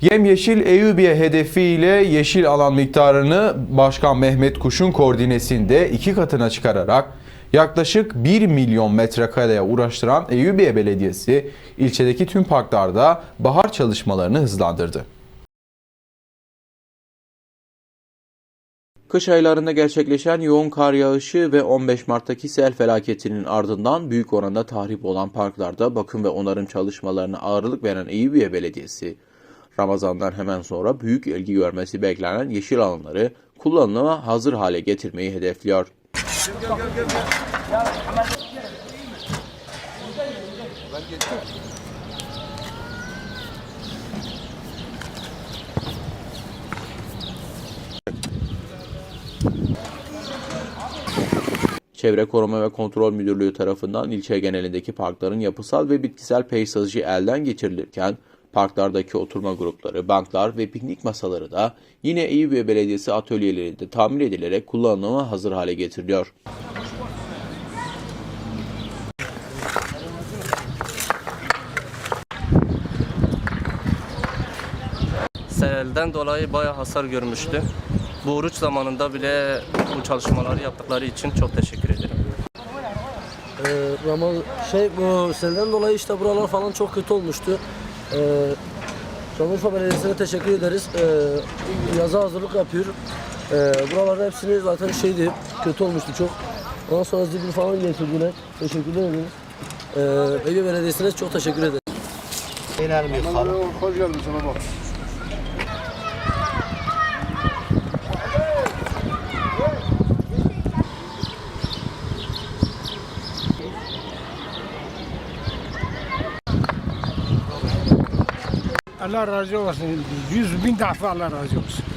Yemyeşil Eyüpiye hedefiyle yeşil alan miktarını Başkan Mehmet Kuş'un koordinesinde iki katına çıkararak yaklaşık 1 milyon metrekareye uğraştıran Eyüpiye Belediyesi ilçedeki tüm parklarda bahar çalışmalarını hızlandırdı. Kış aylarında gerçekleşen yoğun kar yağışı ve 15 Mart'taki sel felaketinin ardından büyük oranda tahrip olan parklarda bakım ve onarım çalışmalarına ağırlık veren Eyüpiye Belediyesi, Ramazan'dan hemen sonra büyük ilgi görmesi beklenen yeşil alanları kullanıma hazır hale getirmeyi hedefliyor. Çevre Koruma ve Kontrol Müdürlüğü tarafından ilçe genelindeki parkların yapısal ve bitkisel peyzajı elden geçirilirken parklardaki oturma grupları, banklar ve piknik masaları da yine Eyüpiye Belediyesi atölyelerinde tamir edilerek kullanıma hazır hale getiriliyor. Selden dolayı bayağı hasar görmüştü. Bu oruç zamanında bile bu çalışmaları yaptıkları için çok teşekkür ederim. Ee, Ramaz şey bu selden dolayı işte buralar falan çok kötü olmuştu. Ee, Şanlıurfa Belediyesi'ne teşekkür ederiz. Ee, yaza hazırlık yapıyor. Ee, buraların hepsini zaten şeydi kötü olmuştu çok. Ondan sonra zibir falan getirdiler. Teşekkürler ederiz. Ee, Ege Belediyesi'ne çok teşekkür ederiz. Hoş geldin sana bak. Allah razı olsun. Yüz bin defa Allah razı olsun.